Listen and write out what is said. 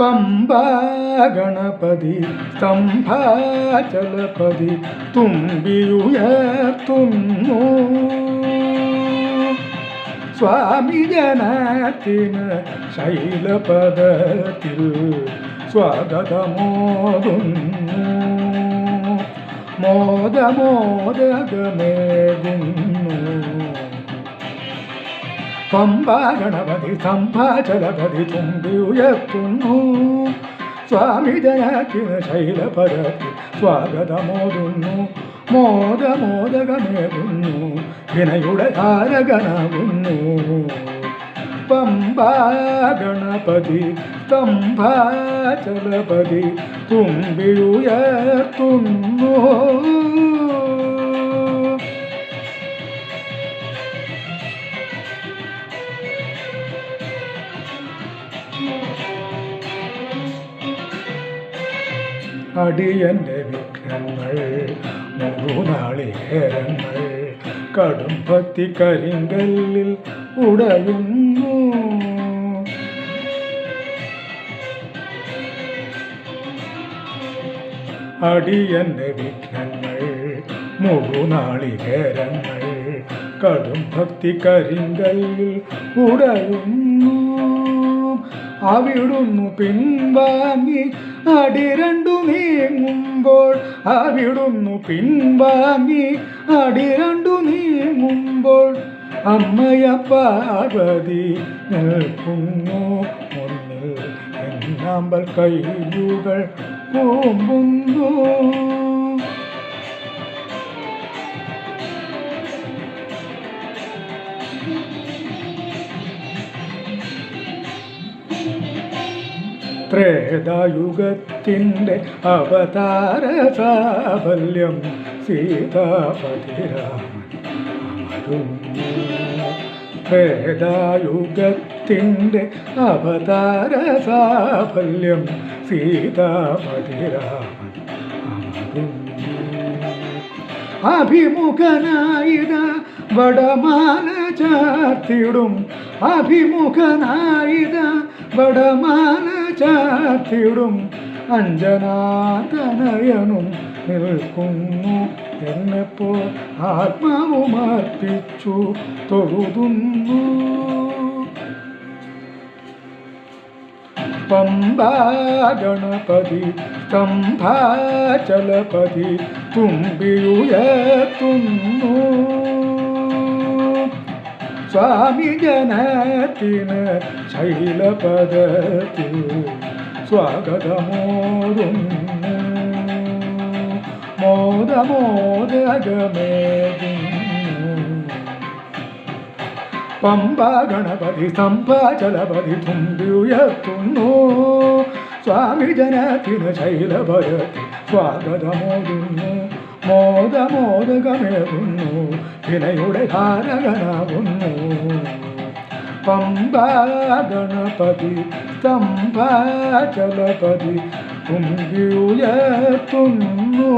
പമ്പാഗണപതി സ്തംഭാചലപതി തുമ്പിയുയർത്തുന്നു. സ്വാമി ജനത്തിന് ശൈലപദത്തിൽ സ്വാഗതമോതുന്നു. മോദമോദകമേകുന്നു പമ്പാഗണപതി സംഭാചലപതി തുമ്പി ഉയർത്തുന്നു. സ്വാമി ജനത്തിന് ശൈലപരത്തിൽ സ്വാഗതമോടുന്നു മോദമോദകമേകുന്നു വിനയുടെ താരകനാകുന്നു പമ്പാഗണപതി സ്തംഭാചലപതി തുമ്പിയുയർത്തുന്നു അടിയന്റെ വിഘ്നങ്ങൾ മുഴുനാളികേരങ്ങൾ കടും ഭക്തി കരിങ്കല്ലിൽ ഉടയുന്നു. അടിയന്റെ വിഘ്നങ്ങൾ മുഴുനാളികേരങ്ങൾ കടും ഭക്തി കരിങ്കല്ലിൽ ഉടയുന്നു. അവിടുന്നു പിൻവാങ്ങി അടി രണ്ടു നീങ്ങുമ്പോൾ അവിടുന്നു പിൻവാങ്ങി അടി രണ്ടു നീങ്ങുമ്പോൾ അമ്മയ പാർവതി നിൽക്കുന്നു. മുന്നിൽ എന്നാമ്പൽ കയ്യുകൾ കൂമ്പുന്നു. ത്രേതായുഗത്തിന്റെ അവതാര സാഫല്യം സീതാപതിരാമൻ ത്രേതായുഗത്തിന്റെ അവതാര സാഫല്യം സീതാപതിരാമൻ അമരുന്നു. അഭിമുഖനായിത വടമാല ചാത്തിടും അഭിമുഖനായിത വടമാല ചാത്തിടും അഞ്ജനാതനയനും നിൽക്കുന്നു. എന്നെപ്പോൾ ആത്മാവുമർപ്പിച്ചു തൊഴുതുന്നു. പമ്പാഗണപതി സ്തംഭാചലപതി തുമ്പിയുയർത്തുന്നു. സ്വാമി ജനത്തിന് ശൈലപദത്തിൽ സ്വാഗതമോതുന്നു. മോദമോദമേ പമ്പ ഗണപതി സ്തംഭാചലപതി ജലപതി ഉയർത്തുന്നു സ്വാമി ജനത്തിന് ശൈലഭയത്തി സ്വാഗതമോടുന്നു മോദമോദകമേകുന്നു വിനയുടെ ധാരകനാകുന്നു. പമ്പ ഗണപതി സ്തംഭ ചലപതി ഉയർത്തുന്നു